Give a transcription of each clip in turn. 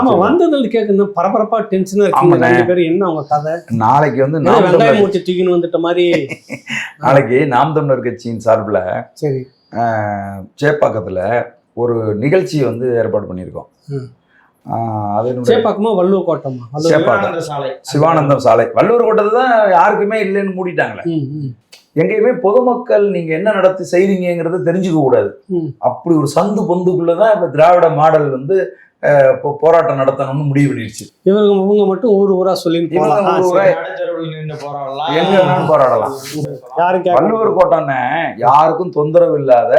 ஆமா வந்ததுல கேட்கணும் பரபரப்பா டென்ஷனா ஆமாண்ணே. ரெண்டு பேரும் என்ன அவங்க கதை? நாளைக்கு வந்து வெங்காயம் தமிழர் மூச்சு தூக்கின்னு வந்துட்ட மாதிரி. நாளைக்கு நாம் தமிழர் கட்சியின் சார்பில் சரி. சேப்பாக்கத்தில் ஒரு நிகழ்ச்சி வந்து ஏற்பாடு பண்ணியிருக்கோம். சேப்பாக்கமா வள்ளுவ கோட்டமா? சேப்பாக்கம். சாலை. சிவானந்தம் சாலை. வள்ளுவர் கோட்டத்தை தான் யாருக்குமே இல்லைன்னு மூடிட்டாங்களே. எங்கேயுமே பொதுமக்கள் நீங்க என்ன நடத்தி செய்றீங்கிறத தெரிஞ்சுக்க கூடாது. அப்படி ஒரு சந்து பொந்துக்குள்ளதான் இப்ப திராவிட மாடல் வந்து போராட்டம் நடத்தணும்னு முடிவு பண்ணிடுச்சு இவங்க இவங்க மட்டும் ஊர் ஊரா எங்க வேணாலும் போராடலாம்? வள்ளுவர் கோட்டம்னே யாருக்கும் தொந்தரவு இல்லாத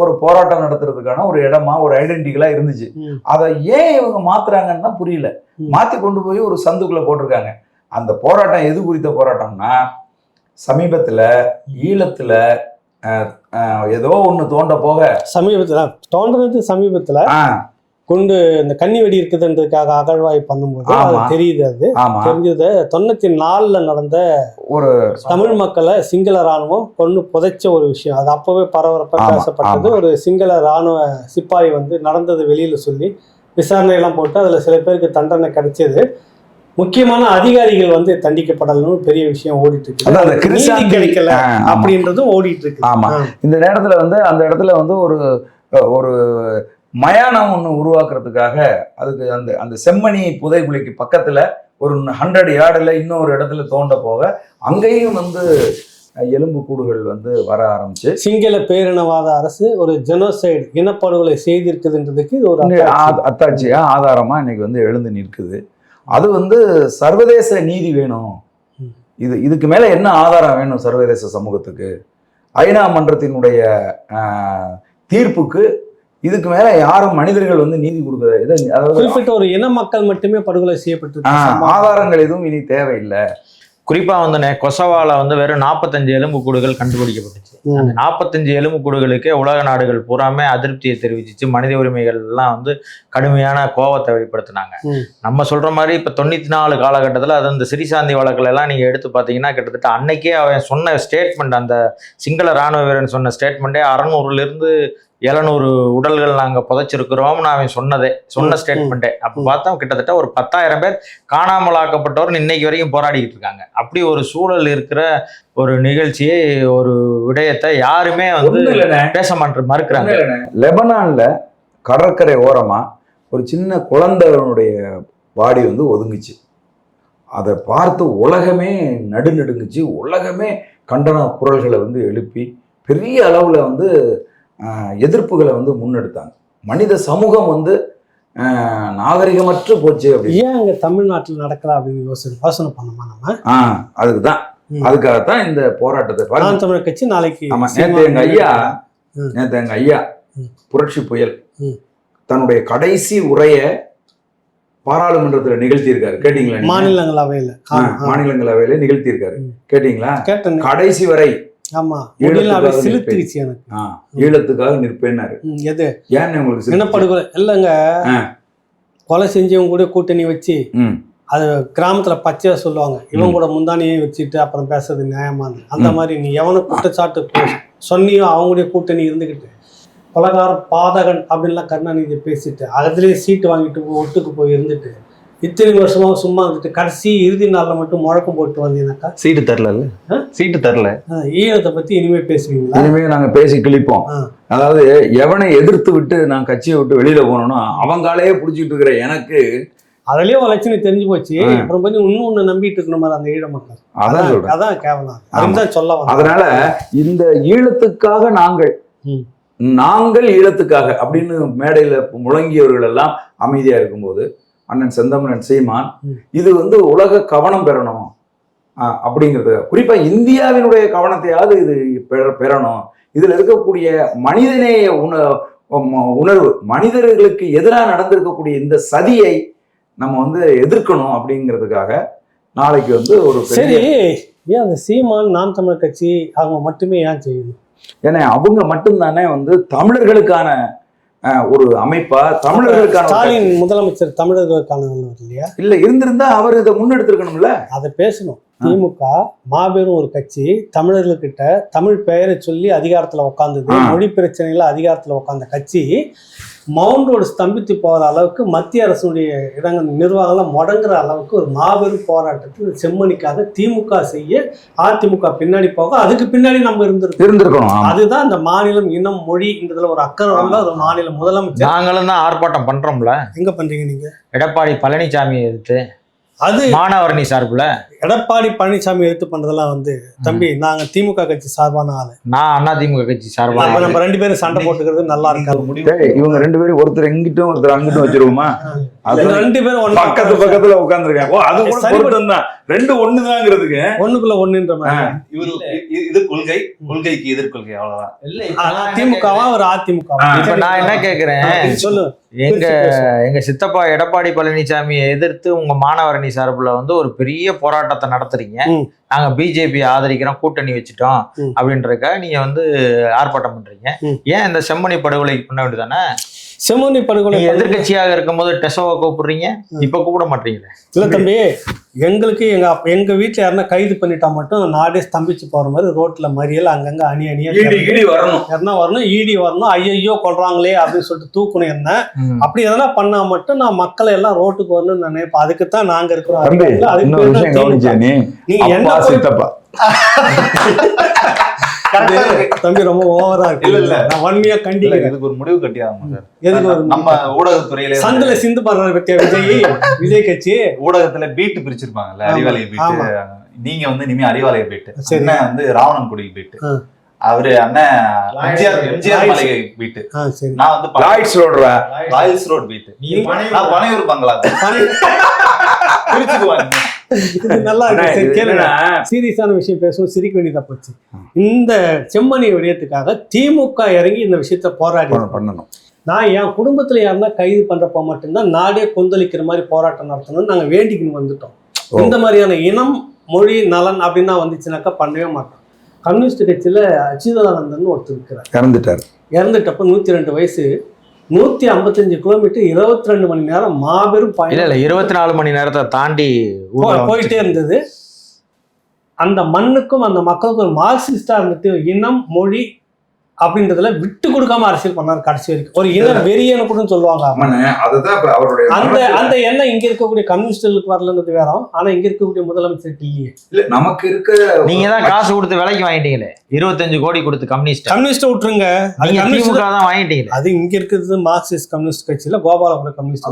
ஒரு போராட்டம் நடத்துறதுக்கான ஒரு இடமா ஒரு ஐடென்டிக்கலா இருந்துச்சு. அதை ஏன் இவங்க மாத்துறாங்கன்னு தான் புரியல. மாத்தி கொண்டு போய் ஒரு சந்துக்குள்ள போட்டிருக்காங்க. அந்த போராட்டம் எது குறித்த போராட்டம்னா சமீபத்துல ஈழத்துல ஏதோ ஒண்ணு தோண்ட போக. சமீபத்துல தோன்றது சமீபத்துல கொண்டு இந்த கன்னி வெடி இருக்குதுன்றதுக்காக அகழ்வாய் பண்ணும்போது அது. தெரியுது அது. தெரிஞ்சது தொண்ணூத்தி நாலுல நடந்த ஒரு தமிழ் மக்களை சிங்கள ராணுவம் கொண்டு புதைச்ச ஒரு விஷயம். அது அப்பவே பரபரப்பா பேசப்பட்டது. ஒரு சிங்கள ராணுவ சிப்பாய் வந்து நடந்தது வெளியில சொல்லி விசாரணை எல்லாம் போட்டு அதுல சில பேருக்கு தண்டனை கிடைச்சது. முக்கியமான அதிகாரிகள் வந்து தண்டிக்கப்படலன்னு பெரிய விஷயம் ஓடிட்டு அதான் அந்த இருக்கு நீதி கிருசாந்தி- கிடைக்கல. அப்படின்றதும் ஓடிட்டு இருக்கு ஆமா. இந்த நேரத்துல வந்து அந்த இடத்துல வந்து ஒரு ஒரு மயானம் ஒன்று உருவாக்குறதுக்காக அதுக்கு அந்த அந்த செம்மணி புதைகுழிக்கு பக்கத்துல ஒரு ஹண்ட்ரட் யார்டில் இன்னொரு இடத்துல தோண்ட போக அங்கேயும் வந்து எலும்பு கூடுகள் வந்து வர ஆரம்பிச்சு. சிங்கள பேரினவாத அரசு ஒரு ஜெனோசைடு இனப்படுகொலை செய்திருக்குதுன்றதுக்கு இது ஒரு அத்தாட்சியா ஆதாரமா இன்னைக்கு வந்து எழுந்து நிற்குது. அது வந்து சர்வதேச நீதி வேணும். இது இதுக்கு மேல என்ன ஆதாரம் வேணும் சர்வதேச சமூகத்துக்கு? ஐநா மன்றத்தினுடைய தீர்ப்புக்கு இதுக்கு மேல யாரும் மனிதர்கள் வந்து நீதி கொடுக்க இதை அதாவது குறிப்பிட்ட ஒரு இன மக்கள் மட்டுமே படுகொலை செய்யப்பட்டு ஆதாரங்கள் எதுவும் இனி தேவையில்லை. குறிப்பா வந்து கொசவால வந்து வெறும் நாற்பத்தஞ்சு எலும்பு கூடுகள் கண்டுபிடிக்கப்பட்டுச்சு. அந்த நாற்பத்தஞ்சு எலும்பு கூடுகளுக்கே உலக நாடுகள் பூராமே அதிருப்தியை தெரிவிச்சிச்சு. மனித உரிமைகள் எல்லாம் வந்து கடுமையான கோபத்தை வெளிப்படுத்தினாங்க. நம்ம சொல்ற மாதிரி இப்ப தொண்ணூத்தி நாலு காலகட்டத்தில் அது அந்த சிறிசாந்தி வழக்குல எல்லாம் நீங்க எடுத்து பார்த்தீங்கன்னா கிட்டத்தட்ட அன்னைக்கே அவன் சொன்ன ஸ்டேட்மெண்ட் அந்த சிங்கள ராணுவ வீரன் சொன்ன ஸ்டேட்மெண்ட்டே அறநூறுல இருந்து எழுநூறு உடல்கள் நாங்க புதைச்சிருக்கிறோம்னு அவன் சொன்னதே சொன்ன ஸ்டேட்மெண்ட்டே அப்போ. பார்த்தா கிட்டத்தட்ட ஒரு பத்தாயிரம் பேர் காணாமல் ஆக்கப்பட்டவர் இன்னைக்கு வரைக்கும் போராடிக்கிட்டு இருக்காங்க அப்படி ஒரு சூழல் இருக்கிற ஒரு நிகழ்ச்சியை ஒரு விடயத்தை யாருமே வந்து. பேச மாட்டு மறுக்கிறாங்க. லெபனான்ல கடற்கரை ஓரமா ஒரு சின்ன குழந்தைகளுடைய பாடி வந்து ஒதுங்குச்சு அதை பார்த்து உலகமே நடுநடுங்குச்சு உலகமே கண்டன குரல்களை வந்து எழுப்பி பெரிய அளவில் வந்து எதிர்ப்புகளை வந்து முன்னெடுத்தாங்க மனித சமூகம் வந்து நாகரிகமற்று போச்சு ஏன் அங்க தமிழ்நாட்டுல நடக்கல அப்படின்னு யோசனை யோசனை பண்ணோமா நம்ம ஆஹ் அதுக்கு தான். அதுக்காகத்தான் இந்த போராட்டத்தை தமிழர் கட்சி நாளைக்கு ஆமா எங்க ஐயா. நேத்து எங்க ஐயா. புரட்சி புயல். தன்னுடைய கடைசி உரைய பாராளுமன்றத்துல நிகழ்த்தியிருக்காரு கேட்டீங்களா? மாநிலங்களவையில ஆ. மாநிலங்களவையில நிகழ்த்தியிருக்காரு. கேட்டீங்களா கடைசி வரை ஆமா. சிலுத்திருச்சு எனக்கு. ஈழத்துக்காக நிற்பேன்னாரு. எது? உங்களுக்கு சிரிச்சு? இனப்படுகொலை இல்லைங்க. கொலை செஞ்சவங்க கூட கூட்டணி வச்சு ம், கிராமத்துல பச்சையா சொல்லுவாங்க. இவன் ம். கூட முந்தானியே வச்சுட்டு அப்புறம் பேசுறது நியாயமானது அந்த. மாதிரி நீ எவனை குற்றச்சாட்டு சொன்னியோ அவங்களுடைய கூட்டணி இருந்துக்கிட்டு. கொலகாரன் பாதகன் அப்படின்லாம் கருணாநிதி பேசிட்டு அதுலயே சீட்டு வாங்கிட்டு ஒட்டுக்கு போய் இருந்துட்டு இத்தனை வருஷமா சும்மா இருந்துட்டு கடைசி இறுதி நாள்ல மட்டும் முழக்கம் போட்டு வந்தீங்கன்னாக்கா? சீட்டு தரல? சீட்டு தரல. ஈழத்தை பத்தி இனிமே பேசுவீங்களா? இனிமே நாங்க பேசி கிழிப்போம். அதாவது எவனை எதிர்த்து விட்டு நான் கட்சியை விட்டு வெளியில போனோம்னா அவங்காலேயே புடிச்சிட்டு இருக்கிற எனக்கு அதுலயே ஒரு லட்சணம் தெரிஞ்சு போச்சு. அப்புறம் கொஞ்சம் இன்னும் ஒண்ணு நம்பிட்டு இருக்கணும் மாதிரி அந்த ஈழ மக்கள். அதான் சொல்றேன். அதான் கேவலம். அதுதான் தான் சொல்ல அதனால இந்த ஈழத்துக்காக நாங்கள். நாங்கள் ஈழத்துக்காக அப்படின்னு மேடையில முழங்கியவர்கள் எல்லாம் அமைதியா இருக்கும்போது அண்ணன் செந்தமனன் சீமான். இது வந்து உலக கவனம் பெறணும். அப்படிங்கிறது. குறிப்பா இந்தியாவினுடைய கவனத்தையாவது இது பெற- பெறணும். இதுல இருக்கக்கூடிய மனிதநேய உணர்வு மனிதர்களுக்கு எதிராக நடந்திருக்கக்கூடிய இந்த சதியை நம்ம வந்து எதிர்க்கணும் அப்படிங்கிறதுக்காக நாளைக்கு வந்து ஒரு சரி ஏன் அந்த சீமான் நாம் தமிழர் கட்சி அவங்க மட்டுமே ஏன் செய்யணும் ஏன்னா அவங்க மட்டும்தானே வந்து தமிழர்களுக்கான ஒரு அமைப்பா தமிழர்களுக்கான ஸ்டாலின் முதலமைச்சர் தமிழர்களுக்கான இல்லையா. இல்ல இருந்திருந்தா அவர் இதை முன்னெடுத்திருக்கணும்ல? அதை பேசணும். திமுக மாபெரும் ஒரு கட்சி. தமிழர்கள்கிட்ட தமிழ் பெயரை சொல்லி அதிகாரத்துல உட்காந்தது. மொழி பிரச்சனையில அதிகாரத்துல உட்கார்ந்த கட்சி. மவுண்ட் ரோடு ஸ்தம்பித்து போகிற அளவுக்கு மத்திய அரசுடைய இடங்கள் நிர்வாகம்லாம் முடங்குற அளவுக்கு ஒரு மாபெரும் போராட்டத்தில் செம்மணிக்காக திமுக செய்ய அதிமுக பின்னாடி போக அதுக்கு பின்னாடி நம்ம இருந்திருக்கோம். இருந்திருக்கணும். அதுதான் இந்த மாநிலம் இனம் மொழின்றதுல ஒரு அக்கறை உள்ள ஒரு மாநில முதலமைச்சர். நாங்களும் தான் ஆர்ப்பாட்டம் பண்றோம்ல. எங்க பண்றீங்க நீங்க? எடப்பாடி பழனிசாமி எதிர்த்து அது மாணவரணி சார்புல? எடப்பாடி பழனிசாமி எடுத்து பண்றதெல்லாம் வந்து தம்பி நாங்க திமுக கட்சி சார்பான ஆளு. நான் அதிமுக கட்சி அப்ப சார்பாக நம்ம ரெண்டு பேரும் சண்டை போட்டுக்கிறது நல்லா இருக்காது. இவங்க ரெண்டு பேரும் ஒருத்தர் எங்கிட்டும் ஒருத்தர் அங்கிட்டும் வச்சிருவோமா? அது ரெண்டு பேரும் ஒண்ணா. பக்கத்து பக்கத்துல உட்கார்ந்துருக்காங்க. ஓ அது கூட பொருத்தம் தான் ரெண்டு ஒண்ணுதாங்கிறதுக்கு. ஒண்ணுக்குள்ள ஒண்ணுன்ற மாதிரி. இவரு இது கொள்கை கொள்கைக்கு எதிர்கொள்கை அவ்வளவுதான். திமுகவா ஒரு அதிமுக இப்ப நான் என்ன கேக்குறேன்? சொல்லு. எங்க. எங்க சித்தப்பா எடப்பாடி பழனிசாமியை எதிர்த்து உங்க மாணவரணி சார்புல வந்து ஒரு பெரிய போராட்டத்தை நடத்துறீங்க. ம். நாங்க பிஜேபி ஆதரிக்கிறோம் கூட்டணி வச்சுட்டோம் ம். அப்படின்றதுக்காக நீங்க வந்து ஆர்ப்பாட்டம் பண்றீங்க. ஏன் இந்த செம்மணி படுகொலை பண்ண வேண்டியதானே செம்மொழி படுகொலை நீங்க எதிர்க்கட்சியாக இருக்கும்போது டெசோவை கூப்பிடுறீங்க? இப்ப கூப்பிட மாட்டீங்களே? இல்ல தம்பி எங்களுக்கு எங்க அப்ப- எங்க வீட்டுல யாருன்னா கைது பண்ணிட்டா மட்டும் நாடே ஸ்தம்பிச்சு போற மாதிரி ரோட்ல மறியல் அங்கங்க அணி அணியா ஈடி ஈடி வரணும். யாருன்னா வரணும் ஈடி வரணும் ஐயையோ கொள்றாங்களே அப்படின்னு சொல்லிட்டு தூக்கணும் என்ன. அப்படி எதனா பண்ணா மட்டும் நான் மக்களை எல்லாம் ரோட்டுக்கு வரணும்னு நினைப்பேன். அதுக்கு தான் நாங்க இருக்கிறோம் அதுக்கு. நீ என்ன சித்தப்பா. தம்பி ரொம்ப ஓவரா இருக்கு. இல்ல, இல்ல. நான் வன்மையா இல்ல கண்டிக்கிறேன் இதுக்கு ஒரு முடிவு கட்டி ஆகணும் சார் எதுக்கு ஒரு நம்ம ஊடகத்துறையில சந்தில சிந்து பாடுற விஜய்? விஜய் கட்சி? ஊடகத்துல பீட்டு பிரிச்சிருப்பாங்கல்ல அறிவாலய. பீட்டு நீங்க வந்து இனிமே அறிவாலய பீட்டு. அண்ணன் வந்து ராவணன்குடி பீட்டு ஆ. அவரு அண்ணன் எம்ஜிஆர் லாய்ட்ஸ். பீட்டு சரி. நான் வந்து லாய்ட்ஸ் ரோடுறா ராயல்ஸ் ரோட் பீட்டு நான் பனையூர் பங்களா. பிரிச்சுக்குவாங்க இது நல்லா இருக்கு. கேளுங்க. சீரியஸான விஷயம் பேசுவோம் சிரிக்க வேண்டியதா போச்சு. இந்த செம்மணி விடயத்துக்காக திமுக இறங்கி இந்த விஷயத்த போராடி பண்ணணும் நான் என் குடும்பத்துல யாருன்னா கைது பண்றப்ப மட்டும்தான் நாடே கொந்தளிக்கிற மாதிரி போராட்டம் நடத்தணும்னு நாங்க வேண்டிக்கின்னு வந்துட்டோம். இந்த மாதிரியான இனம் மொழி நலன் அப்படின்னா வந்துச்சுனாக்கா பண்ணவே மாட்டோம். கம்யூனிஸ்ட் கட்சியில அச்சுதானந்தன் ஒருத்தர் இருக்கிறார். இறந்துட்டார். இறந்துட்டப்ப நூத்தி ரெண்டு வயசு நூத்தி ஐம்பத்தஞ்சு கிலோமீட்டர் இருபத்தி ரெண்டு மணி நேரம் மாபெரும் பயணம் இல்ல இருபத்தி நாலு மணி நேரத்தை தாண்டி. போயிட்டே இருந்தது அந்த மண்ணுக்கும் அந்த மக்களுக்கும் ஒரு மார்க்சிஸ்டா இருந்துட்டு இனம் மொழி அப்படின்றதுல விட்டு கொடுக்காம அரசியல் பண்ணார் கடைசி வரைக்கும். ஒரு இன வெறியன்னு கூட சொல்லுவாங்க. அதுதான் இப்ப அவருடைய அந்த அந்த எண்ணம் இங்க இருக்கக்கூடிய கம்யூனிஸ்டுகளுக்கு வரலன்றது வேற ஆனா இங்க இருக்கக்கூடிய முதலமைச்சருக்கு இல்லையே. இல்ல நமக்கு இருக்க நீங்க தான் காசு கொடுத்து விலைக்கு வாங்கிட்டீங்களே. இருபத்தஞ்சு கோடி கொடுத்து கம்யூனிஸ்ட் கம்யூனிஸ்ட விட்டுருங்க. திமுக தான் வாங்கிட்டீங்களே. அது இங்க இருக்கிறது மார்க்சிஸ்ட் கம்யூனிஸ்ட் கட்சியில கோபாலபுரம் கம்யூனிஸ்ட்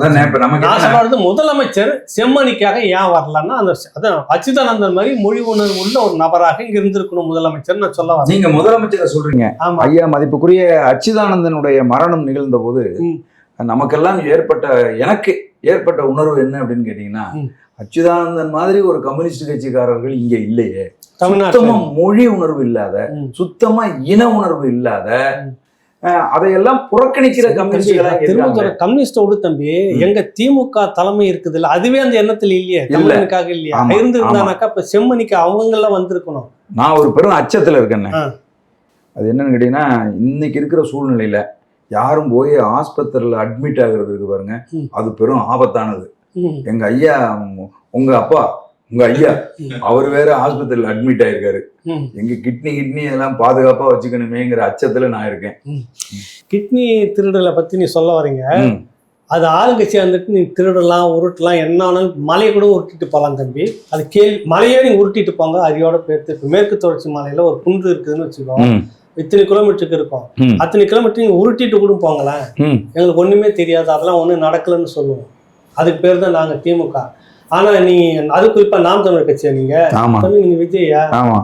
முதலமைச்சர் செம்மணிக்காக ஏன் வரலன்னா அந்த அதான் அச்சுதானந்தன் மாதிரி மொழி உணர்வு உள்ள ஒரு நபராக இங்க இருந்திருக்கணும் முதலமைச்சர் நான் சொல்ல வரேன். நீங்க முதலமைச்சரை சொல்றீங்க. ஆமா. ஐயா மதிப்புக்குரிய அச்சுதானந்தனுடைய மரணம் நிகழ்ந்த போது. நமக்கெல்லாம் ஏற்பட்ட எனக்கு ஏற்பட்ட உணர்வு என்ன அப்படின்னு கேட்டீங்கன்னா. அச்சுதானந்தன் மாதிரி ஒரு கம்யூனிஸ்ட் கட்சிக்காரர்கள் இங்க இல்லையே சுத்தமா மொழி உணர்வு இல்லாத. சுத்தமா இன உணர்வு இல்லாத அதையெல்லாம் புறக்கணிக்கிற கம்யூனிஸ்ட விடு தம்பி. எங்க திமுக தலைமை இருக்குது இல்ல அதுவே அந்த எண்ணத்துல இல்லையே இல்ல. தமிழனுக்காக இல்லையா இருந்திருந்தானாக்கா இப்ப செம்மணிக்கு அவங்க எல்லாம் வந்திருக்கணும் நான் ஒரு பெரும் அச்சத்துல இருக்கேன் ஆ. அது என்னன்னு கேட்டீங்கன்னா இன்னைக்கு இருக்கிற சூழ்நிலையில யாரும் போய் ஆஸ்பத்திரியில அட்மிட் ஆகுறது இருக்கு பாருங்க. அது பெரும் ஆபத்தானது. எங்க ஐயா உங்க அப்பா உங்க ஐயா. அவர் வேற ஆஸ்பத்திரியில் அட்மிட் ஆயிருக்காரு. எங்க கிட்னி கிட்னி எல்லாம் பாதுகாப்பா வச்சுக்கணுமேங்கிற அச்சத்துல நான் இருக்கேன் கிட்னி திருடலை பத்தி நீ சொல்ல வரீங்க. அது ஆளுங்கட்சியா இருந்துட்டு நீ திருடலாம் உருட்டலாம் என்ன மலையை கூட உருட்டிட்டு போகலாம் தம்பி அது கேள்வி மலையே நீங்க உருட்டிட்டு போங்க அரியோட பேர்த்து இப்போ மேற்கு தொடர்ச்சி மலையில ஒரு குன்று இருக்குதுன்னு வச்சுக்கோ. இத்தனை கிலோமீட்டருக்கு இருக்கும். அத்தனை கிலோமீட்டர் நீங்க உருட்டிட்டு கூட போங்களேன். எங்களுக்கு ஒண்ணுமே தெரியாது. அதெல்லாம் ஒண்ணும் நடக்கலன்னு சொல்லுவோம். அதுக்கு பேர் தான் நாங்க திமுக. ஆனா நீ அது குறிப்பா நாம் தமிழர் கட்சியா நீங்க? நீங்க விஜயா ஆமா.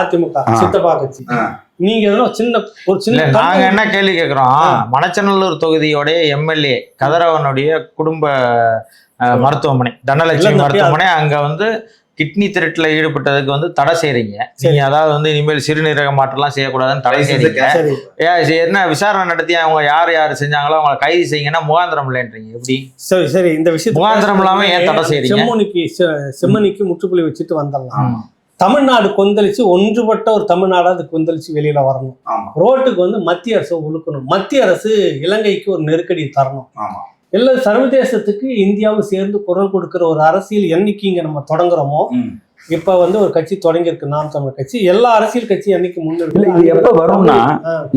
அதிமுக. சித்தப்பா கட்சி. நீங்க எதனா சின்ன ஒரு சின்ன நாங்க என்ன கேள்வி கேக்குறோம்? மணச்சநல்லூர் தொகுதியோடைய எம்எல்ஏ கதிரவனுடைய குடும்ப மருத்துவமனை தனலட்சுமி மருத்துவமனை அங்க வந்து கிட்னி திருட்டுல ஈடுபட்டதுக்கு வந்து தடை செய்றீங்க. நீங்க அதாவது வந்து இனிமேல் சிறுநீரக மாற்றம்லாம் செய்யக்கூடாதுன்னு தடை இது என்ன விசாரணை நடத்தி அவங்க யார் யார் செஞ்சாங்களோ அவங்களை கைது செய்யுங்கன்னா முகாந்திரம் இல்லைன்றீங்க. எப்படி? சரி சரி. இந்த விஷயத்தை முகாந்திரம் இல்லாம ஏன் தடை செய்றீங்க? செம்மணிக்கு செ- செம்மணிக்கு முற்றுப்புள்ளி வச்சுட்டு வந்துடலாம். தமிழ்நாடு கொந்தளிச்சு ஒன்றுபட்ட ஒரு தமிழ்நாடு அது கொந்தளிச்சு வெளியில வரணும். ரோட்டுக்கு வந்து மத்திய அரசு உழுக்கணும் மத்திய அரசு இலங்கைக்கு ஒரு நெருக்கடி தரணும். ஆமா. எல்லா சர்வதேசத்துக்கு இந்தியாவும் சேர்ந்து குரல் கொடுக்கிற ஒரு அரசியல் என்னைக்கு இங்க நம்ம தொடங்குறோமோ. இப்ப வந்து ஒரு கட்சி தொடங்கியிருக்கு நாம் தமிழர் கட்சி எல்லா அரசியல் கட்சியும் என்னைக்கு இல்ல இது எப்ப வரும்னா.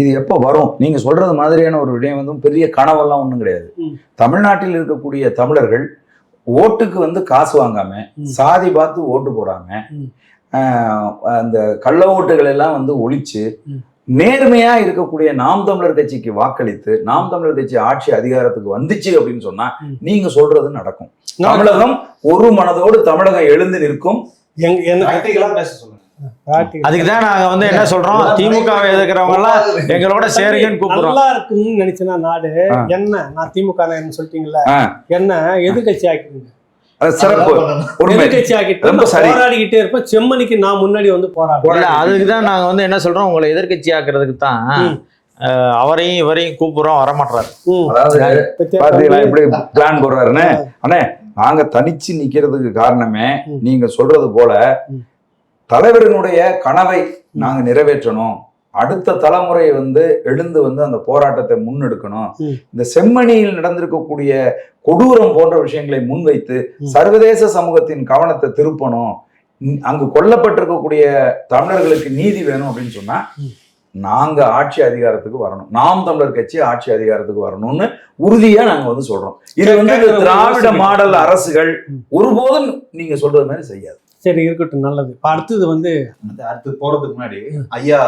இது எப்ப வரும் நீங்க சொல்றது மாதிரியான ஒரு விடயம் வந்து பெரிய கனவெல்லாம் ஒண்ணும் கிடையாது. தமிழ்நாட்டில் இருக்கக்கூடிய தமிழர்கள் ஓட்டுக்கு வந்து காசு வாங்காம. சாதி பார்த்து ஓட்டு போடாம அந்த கள்ள ஓட்டுகள் எல்லாம் வந்து ஒழிச்சு. நேர்மையா இருக்கக்கூடிய நாம் தமிழர் கட்சிக்கு வாக்களித்து நாம் தமிழர் கட்சி ஆட்சி அதிகாரத்துக்கு வந்துச்சு அப்படின்னு சொன்னா. நீங்க சொல்றது நடக்கும். தமிழகம் ஒரு மனதோடு தமிழகம் எழுந்து நிற்கும். எங்க- என்ன- பிராக்டிகலா பேச சொல்லுங்க. practical. அதுக்கு தான் நாங்க வந்து என்ன சொல்றோம்? திமுகவை எதிர்க்கிறவங்க எல்லாம் எங்களோட சேருங்கன்னு கூப்பிடுறோம். நல்லா இருக்குன்னு நினைச்சேன்னா நாடு. என்ன? நான் திமுக சொல்லிட்டீங்கல்ல. என்ன? எதிர்கட்சி ஆக்கிடுங்க சிறப்பு. உண்மை. எதிர்கட்சி ஆக்கிட்டு ரொம்ப. போராடிக்கிட்டே இருப்பேன். செம்மணிக்கு நான் முன்னாடி வந்து போராடுறேன் இல்ல அதுக்கு தான் நாங்க வந்து என்ன சொல்றோம் உங்களை எதிர்க்கட்சி ஆக்குறதுக்கு தான் அவரையும் இவரையும் கூப்பிடுறோம் வரமாட்டாரு பாத்தீங்களா எப்படி பிளான் போடுறாருன்னு? அண்ணே நாங்க தனிச்சு நிக்கிறதுக்கு காரணமே. நீங்க சொல்றது போல ம். தலைவரினுடைய கனவை நாங்க நிறைவேற்றணும். அடுத்த தலைமுறை வந்து எழுந்து வந்து அந்த போராட்டத்தை முன்னெடுக்கணும். இந்த செம்மணியில் நடந்திருக்கக்கூடிய கொடூரம் போன்ற விஷயங்களை முன்வைத்து. சர்வதேச சமூகத்தின் கவனத்தை திருப்பணும் அங்கு கொல்லப்பட்டிருக்கக்கூடிய தமிழர்களுக்கு நீதி வேணும் அப்படின்னு சொன்னா. நாங்க ஆட்சி அதிகாரத்துக்கு வரணும் நாம் தமிழர் கட்சி ஆட்சி அதிகாரத்துக்கு வரணும்னு உறுதியா நாங்க வந்து சொல்றோம் இது வந்து திராவிட. மாடல் அரசுகள். ஒருபோதும் நீங்க சொல்றது மாதிரி செய்யாது சரி இருக்கட்டும் நல்லது அடுத்தது வந்து அடுத்து போறதுக்கு முன்னாடி ஐயா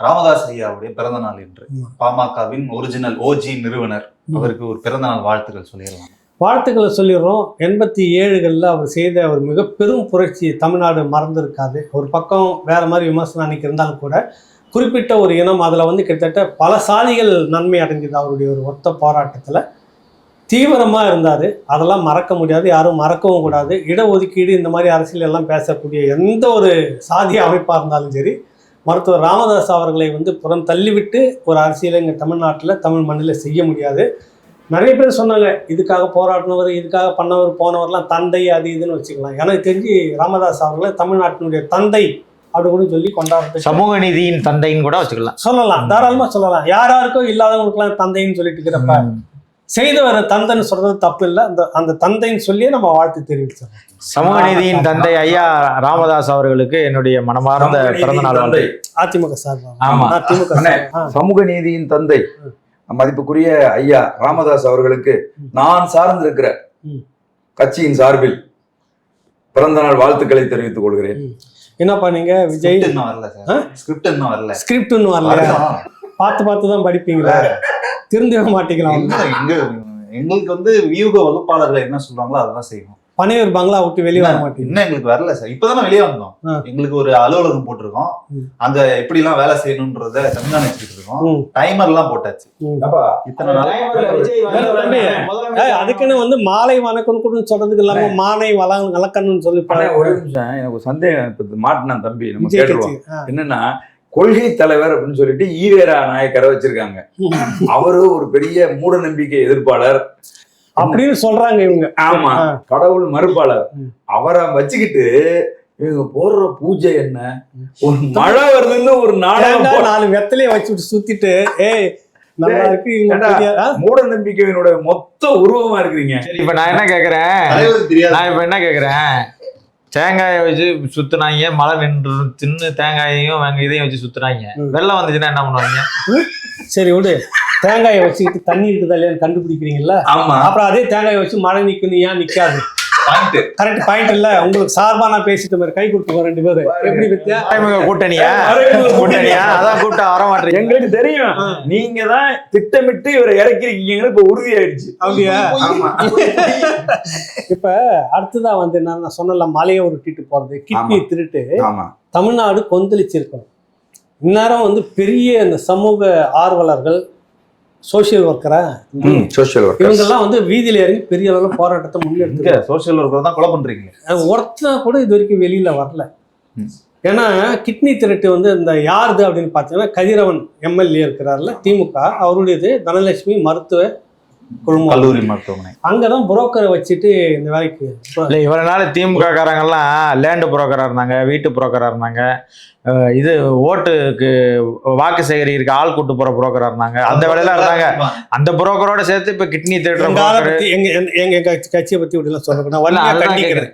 ராமதாஸ் ஐயாவுடைய பிறந்த நாள் என்று. பாமகவின் ஒரிஜினல் ஓஜி நிறுவனர். அவருக்கு ஒரு பிறந்த நாள் வாழ்த்துக்கள் சொல்லிடலாம். வாழ்த்துக்களை சொல்லிடுறோம். எண்பத்தி ஏழுகளில் அவர் செய்த ஒரு மிக பெரும் புரட்சி தமிழ்நாடு மறந்துருக்காது. ஒரு பக்கம் வேற மாதிரி விமர்சனம் அன்னைக்கு இருந்தாலும் கூட குறிப்பிட்ட ஒரு இனம் அதில் வந்து கிட்டத்தட்ட பல சாதிகள் நன்மை அடைஞ்சது அவருடைய ஒரு ஒத்த போராட்டத்தில். தீவிரமாக இருந்தார். அதெல்லாம் மறக்க முடியாது. யாரும் மறக்கவும் கூடாது. இடஒதுக்கீடு இந்த மாதிரி அரசியல் எல்லாம் பேசக்கூடிய எந்த ஒரு சாதி அமைப்பாக இருந்தாலும் சரி மருத்துவர் ராமதாஸ் அவர்களை வந்து புறம் தள்ளிவிட்டு ஒரு அரசியலை இங்கே தமிழ்நாட்டில் தமிழ் மண்ணில் செய்ய முடியாது. நிறைய பேர் சொன்னாங்க இதுக்காக போராடினவர் இதுக்காக பண்ணவர் போனவர்லாம் தந்தை அது இதுன்னு வச்சுக்கலாம். எனக்கு தெரிஞ்சு ராமதாஸ் அவர்களை தமிழ்நாட்டினுடைய தந்தை அப்படி கூட சொல்லி கொண்டாடுறது சமூக நீதியின் தந்தைன்னு கூட வச்சுக்கலாம். சொல்லலாம். தாராளமா சொல்லலாம். யார் யாருக்கோ இல்லாதவங்களுக்குலாம் தந்தைன்னு சொல்லிட்டு இருக்கிறப்ப செய்தவர் தந்தைன்னு சொல்றது தப்பு இல்லை அந்த அந்த தந்தைன்னு சொல்லியே நம்ம வாழ்த்து தெரிவிச்சோம் சமூக நீதியின் தந்தை ஐயா ராமதாஸ் அவர்களுக்கு என்னுடைய மனமார்ந்த பிறந்த நாள் வாழ்த்து அதிமுக சார்பா ஆமா. ஆ, திமுக. சமூக நீதியின் தந்தை மதிப்புக்குரிய ஐயா ராமதாஸ் அவர்களுக்கு நான் சார்ந்திருக்கிற. கட்சியின் சார்பில் பிறந்த நாள் வாழ்த்துக்களை தெரிவித்துக் கொள்கிறேன். என்னப்பா நீங்க விஜய்? ஸ்கிரிப்ட் இன்னும் வரல சார். ஸ்கிரிப்ட் இன்னும் வரல. ஸ்கிரிப்ட் வரலையா? வரணும். பார்த்து பார்த்து தான் படிப்பீங்களா? திருந்தவே மாட்டீங்களா எங்க எங்க எங்களுக்கு வந்து வியூக வகுப்பாளர்கள் என்ன சொல்றாங்களோ அதெல்லாம் செய்வோம். பனையூர் பங்களா விட்டு வெளியே வர மாட்டீங்க இன்னும் எங்களுக்கு வரல சார். இப்பதானே வெளியே வந்தோம். எங்களுக்கு ஒரு அலுவலகம் போட்டிருக்கோம். அங்க எப்படி எல்லாம் வேலை செய்யணும்ன்றத கண்காணிச்சுட்டு இருக்கோம். டைமர் எல்லாம் போட்டாச்சு. இத்தனை நாள். அதுக்குன்னு வந்து மாலை வணக்கம் கூட சொல்றதுக்கு இல்லாம மானை வள வழக்கணும்னு சொல்லி ஒரு நிமிஷம். எனக்கு சந்தேகம். இப்ப மாட்டினான் தம்பி நம்ம கேட்டுருவோம். என்னன்னா கொள்கை தலைவர் அப்படின்னு சொல்லிட்டு ஈவேரா நாயக்கரை வச்சிருக்காங்க. அவரு ஒரு பெரிய மூட நம்பிக்கை எதிர்ப்பாளர். அப்படின்னு சொல்றாங்க இவங்க. ஆமா. கடவுள் மறுப்பாளர். அவரை வச்சுக்கிட்டு இவங்க போடுற பூஜை என்ன? ஒரு மழை வருதுன்னு ஒரு நாடகம் நாலு வெத்தலைய வச்சுட்டு சுத்திட்டு ஏய்? மூட நம்பிக்கையினுடைய மொத்த உருவமா இருக்கிறீங்க. இப்ப நான் என்ன கேக்குறேன்? நான் இப்ப என்ன கேக்குறேன்? தேங்காயை வச்சு சுத்துனாங்க மழை நின்று தின்னு தேங்காயையும் வெங்க இதையும் வச்சு சுத்துனாங்க. வெள்ளம் வந்துச்சுன்னா என்ன பண்ணுவாங்க? சரி விடு. தேங்காயை வச்சுக்கிட்டு தண்ணி இருக்குதா இல்லையான்னு கண்டுபிடிக்கிறீங்கல்ல? ஆமா. அப்புறம் அதே தேங்காயை வச்சு மழை நிக்கணும் ஏன் நிக்காது? பாயிண்ட் கரெக்ட் பாயிண்ட் இல்ல. உங்களுக்கு சார்பா நான் பேசிட்ட மாதிரி கை கொடுத்துக்கோ ரெண்டு பேரு. எப்படி வித்தியா? கூட்டணியா? கூட்டணியா? அதான் கூட்டம் வர மாட்டேங்க எங்களுக்கு தெரியும். நீங்க தான் திட்டமிட்டு இவரை இறக்கிருக்கீங்கன்னு இப்ப உறுதி ஆயிடுச்சு அப்படியா? ஆமா. இப்ப அடுத்ததா வந்து என்ன நான் சொன்னல மலையை உருட்டிட்டு போறது கிட்னி திருட்டு. ஆமா. தமிழ்நாடு கொந்தளிச்சிருக்கணும் இந்நேரம் வந்து பெரிய இந்த சமூக ஆர்வலர்கள் சோஷியல் ஒர்க்கரா சோசியல் ஒர்க்கர் இவங்கெல்லாம் வந்து வீதியில இறங்கி பெரிய அளவுல போராட்டத்தை முன்னெடுத்து சோசியல் ஒர்க்கர் தான் கொலை பண்றீங்க. ஒருத்தன் கூட இது வரைக்கும் வெளியில வரல. ஏன்னா கிட்னி திருட்டு வந்து இந்த யாருது அப்படின்னு பார்த்தீங்கன்னா கதிரவன் எம்எல்ஏ இருக்கிறார்ல திமுக. அவருடையது தனலட்சுமி மருத்துவ குழுமம். கல்லூரி மருத்துவமனை. அங்கதான் புரோக்கரை வச்சுட்டு இந்த வேலைக்கு இல்லை இவ்வளவு நாள் திமுக காரங்கெல்லாம் லேண்டு புரோக்கரா இருந்தாங்க வீட்டு புரோக்கரா இருந்தாங்க. இது ஓட்டுக்கு வாக்கு சேகரிக்க ஆள் கூட்டு போற புரோக்கரா இருந்தாங்க. அந்த வேலையெல்லாம் இருந்தாங்க. அந்த புரோக்கரோட சேர்த்து இப்ப கிட்னி தேடுற எங்க எங்க எங்க- எங்க கட்சி- கட்சியை பத்தி இப்படி எல்லாம் சொல்லக்கூடாது அதான் கண்டிக்கிறேன்.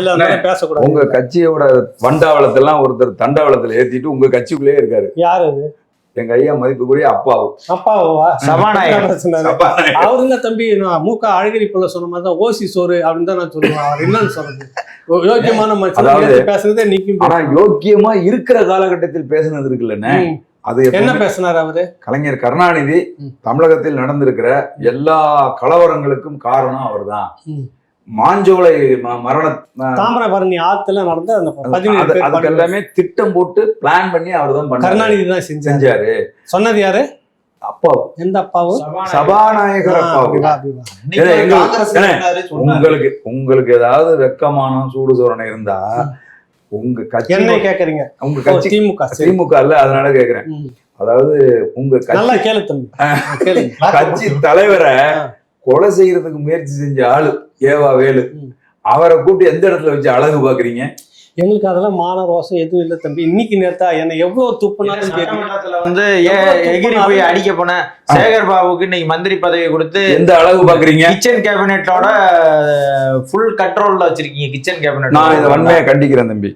நடந்தது பேசக்கூடாது. உங்க கட்சியோட வண்டாவளத்தெல்லாம் ஒருத்தர் தண்டவாளத்துல ஏத்திட்டு உங்க கட்சிக்குள்ளேயே இருக்காரு. யாரு அது? எங்க ஐயா மதிப்புக்குரிய அப்பாவும் அப்பாவா சபாநாயகர் சொன்னாரு. சபாநாயகர். அவரு என்ன தம்பி நான் மூக்க அழகிரி புள்ள சொன்ன மாதிரி தான் ஓசி சோறு அப்படின்னு தான் நான் சொல்லுவேன் அவர் என்னன்னு சொல்றது யோக்கியமான மனுஷன் பேசுறதே நிக்கும் ஆனா யோக்கியமா இருக்கிற காலகட்டத்தில் பேசுனது இருக்குல்லண்ணே. அது என்ன பேசினாரு அவரு கலைஞர் கருணாநிதி. தமிழகத்தில் நடந்திருக்கிற எல்லா கலவரங்களுக்கும் காரணம் அவர்தான். மாஞ்சோலை மரண தாமிரபரணி ஆத்துல நடந்த அந்த அதுக்கு. எல்லாமே திட்டம் போட்டு பிளான் பண்ணி அவர் தான் பண்ணாரு. கருணாநிதி தான் செஞ்சாரு. செஞ்சாரு. சொன்னது யாரு? அப்பா. எந்த அப்பாவு? சபாநாயகர். உங்களுக்கு உங்களுக்கு ஏதாவது வெக்கமானம் சூடு சோரணை இருந்தா உங்க கட்சி என்ன கேக்குறீங்க? உங்க கட்சி திமுக. திமுக இல்ல அதனால கேக்குறேன். அதாவது உங்க கட்சி கட்சி தலைவரை. கொலை செய்யறதுக்கு முயற்சி செஞ்ச ஆளு ஏவா வேலு. அவரை கூப்பிட்டு எந்த இடத்துல வச்சு அழகு பாக்குறீங்க எங்களுக்கு அதெல்லாம் மான ரோசம் எதுவும் இல்ல தம்பி. இன்னைக்கு நேரத்தா என்ன எவ்வளவு துப்புனாலும் வந்து எகிரி போய் அடிக்க போன சேகர் பாபுக்கு இன்னைக்கு மந்திரி பதவி கொடுத்து எந்த அழகு பாக்குறீங்க? கிச்சன் கேபினெட்டோட ஃபுல் கண்ட்ரோல்ல வச்சிருக்கீங்க கிச்சன் கேபினெட் நான் இதை வன்மையா கண்டிக்கிறேன் தம்பி.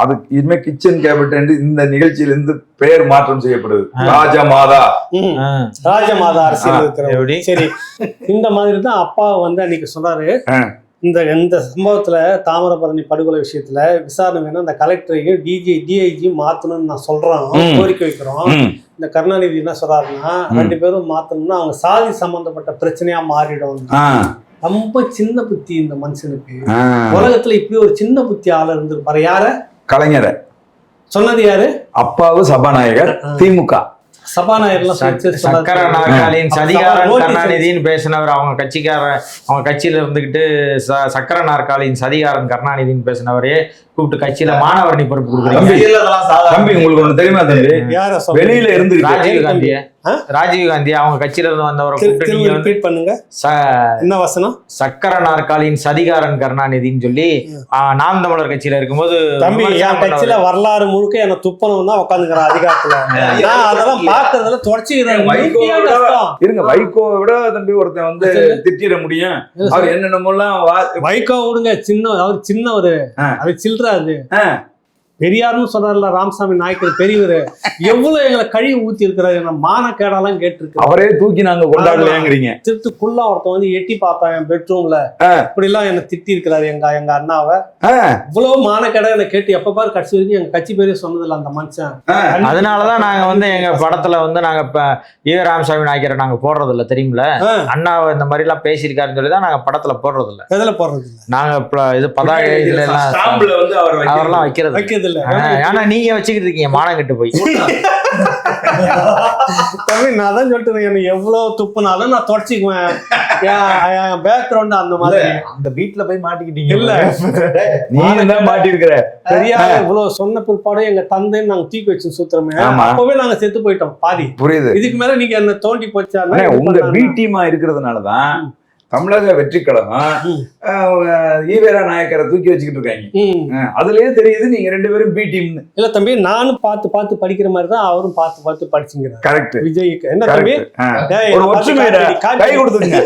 அது இனிமே கிச்சன் கேபினட் இந்த நிகழ்ச்சியில இருந்து பெயர் மாற்றம் செய்யப்படுது. ராஜமாதா ம். ராஜமாதா அரசியல் ஆ, இருக்கிறவங்க. எப்படி? சரி. இந்த மாதிரி தான் அப்பா வந்து அன்னைக்கு சொன்னாரு. இந்த இந்த சம்பவத்துல தாமிரபரணி படுகொலை விஷயத்துல விசாரணை வேணும் அந்த கலெக்டரையும் டிஜி டிஐஜி மாத்தணும்னு நான் சொல்றோம் ம். கோரிக்கை வைக்கிறோம். இந்த கருணாநிதி என்ன சொல்றாருன்னா ம். ரெண்டு பேரும் மாத்தணும்னா அவங்க சாதி சம்பந்தப்பட்ட பிரச்சனையா மாறிடும் ரொம்ப சின்ன புத்தி இந்த மனுஷனுக்கு. உலகத்துல இப்படி ஒரு சின்ன புத்தி ஆள இருந்திருப்பாரு யார கலைஞர் சொன்னது யாரு அப்பாவு சபாநாயகர். திமுக. சக்கர நாற்காலியின் சதிகாரன் கருணாநிதின்னு பேசினவர் அவங்க கட்சிக்காரன் அவங்க கட்சியில இருந்துகிட்டு ச- சக்கர நாற்காலியின் சதிகாரன் கருணாநிதின்னு பேசினவரே கூப்பிட்டு கட்சியில மாணவரணி பொறுப்பு கொடுக்குறீங்க தம்பி, அரசியல்ல அதெல்லாம் சாதாரண. தம்பி உங்களுக்கு ஒண்ணு தெரியுமா தம்பி? வெளியில இருந்து ராஜீவ் காந்திய? ராஜீவ் காந்தி அவங்க கட்சியில இருந்து வந்தவரை பண்ணுங்க. ச- என்ன வசனம்? சக்கர நாற்காலியின் சதிகாரன் கருணாநிதின்னு சொல்லி நாம் தமிழர் கட்சியில இருக்கும்போது தம்பி என். கட்சியில வரலாறு முழுக்க என்ன துப்பணும் தான் உட்காந்துக்கிறேன் அதிகாரத்துல. நான் அதெல்லாம் பாக்குறதுல விட- இருங்க வைகோவை விட தம்பி ஒருத்தன் வந்து திட்டிட முடியும். அவர் என்னென்னமோலாம் வா- வைகோ விடுங்க சின்ன அவர் சின்ன ஒரு. அது சில்லற அது. பெரியார்னு சொன்னார்ல ராமசாமி நாயக்கர் பெரியவர். எவ்வளவு எங்களை கழுவி ஊத்தி இருக்கிறாரு நான் மானக்கேடாலாம் கேட்டிருக்கேன் அவரே தூக்கி நாங்க கொண்டாடலையாங்கிறீங்க. திருட்டுக்குள்ள ஒருத்தன் வந்து எட்டி பார்த்தான் என் பெட்ரூம்ல. இப்படி எல்லாம் என்ன திட்டி இருக்கிறாரு எங்க எங்க அண்ணாவை. இவ்வளவு மானக்கேடா என்ன கேட்டு எப்ப பாரு கடைசி வரைக்கும் எங்க கட்சி பேரே சொன்னதில்ல அந்த மனுஷன். அதனாலதான் நாங்க வந்து எங்க படத்துல வந்து நாங்க இப்ப ஈவ ராமசாமி நாயக்கரை நாங்க போடுறது இல்ல தெரியுமில. அண்ணாவை இந்த மாதிரி எல்லாம் பேசியிருக்காருன்னு சொல்லி தான் நாங்க படத்துல போடுறது இல்ல எதுல போடுறது இல்ல நாங்க இது பதாகை இதுல எல்லாம் ஸ்டாம்புல வந்து அவர் அவரெல்லாம் வைக்கிறது. வைக்கிறது இல்ல. ஆனா நீங்க வச்சுக்கிட்டு இருக்கீங்க மானம் கெட்டு போய். தம்பி நான் தான் சொல்லிட்டு எவ்வளவு துப்புனாலும் நான் தொடச்சிக்குவேன். பேக்ரவுண்ட் அந்த மாதிரி. அந்த வீட்ல போய் மாட்டிக்கிட்டீங்க. இல்ல. நீ தான் மாட்டியிருக்கிற பெரியார் இவ்வளவு சொன்ன பிற்பாடு எங்க தந்தைன்னு நாங்க தூக்கி வச்சு சுத்துறோமே. ஆமா. அப்பவே நாங்க செத்து போயிட்டோம் பாதி. புரியுது. இதுக்கு மேல நீங்க என்ன தோண்டி போச்சா உங்க பி டீமா இருக்கிறதுனாலதான் தமிழக வெற்றி கழகம் ம். ஆஹ், ஈவேரா நாயக்கரை தூக்கி வச்சுக்கிட்டு இருக்காங்க. அதுலயே தெரியுது நீங்க ரெண்டு பேரும் பி டீம்னு இல்ல தம்பி நானும் பார்த்து பார்த்து படிக்கிற மாதிரி தான் அவரும் பார்த்து பார்த்து படிச்சுங்கிறார். கரெக்ட் விஜய்க்கு. என்ன தம்பி? கை கொடுத்துங்க